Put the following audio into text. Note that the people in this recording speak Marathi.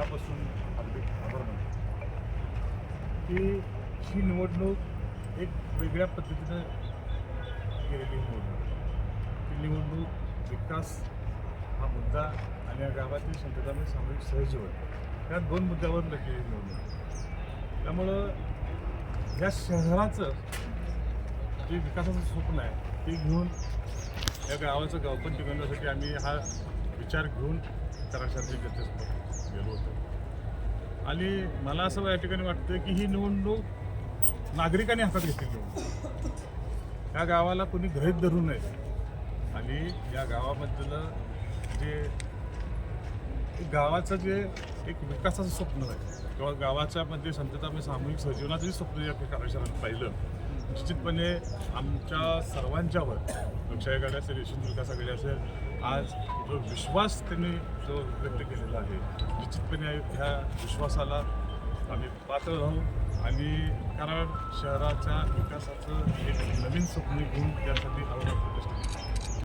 मनापासून हार्दिक आभार मानतो. की ही निवडणूक एक वेगळ्या पद्धतीनं केलेली निवडणूक. ही निवडणूक विकास हा मुद्दा आणि या गावातील शांततामय सामूहिक सहजीवन या दोन मुद्द्यावर लढलेली निवडणूक. त्यामुळं या शहराचं जे विकासाचं स्वप्न आहे ते घेऊन या गावाचं गावपण टिकवण्यासाठी आम्ही हा विचार घेऊन कराशास्त्री जनतेसमोर आणि मला असं या ठिकाणी वाटतं की ही निवडणूक नागरिकांनी हातात घेतलेली या गावाला कोणी गृहित धरू नये. आणि या गावामधलं जे गावाचं जे एक विकासाचं स्वप्न आहे किंवा गावाच्या मध्ये शांततामय सामूहिक सजीवनाचं जे स्वप्न या कार्यशाळेत पाहिलं. निश्चितपणे आमच्या सर्वांच्यावर लोकशाही आघाडी असेल यशवंत विकास असेल आज जो विश्वास त्यांनी जो व्यक्त केलेला आहे निश्चितपणे ह्या विश्वासाला आम्ही पात्र राहू. आणि कराड शहराच्या विकासाचं एक नवीन स्वप्न घेऊन त्यासाठी आवडत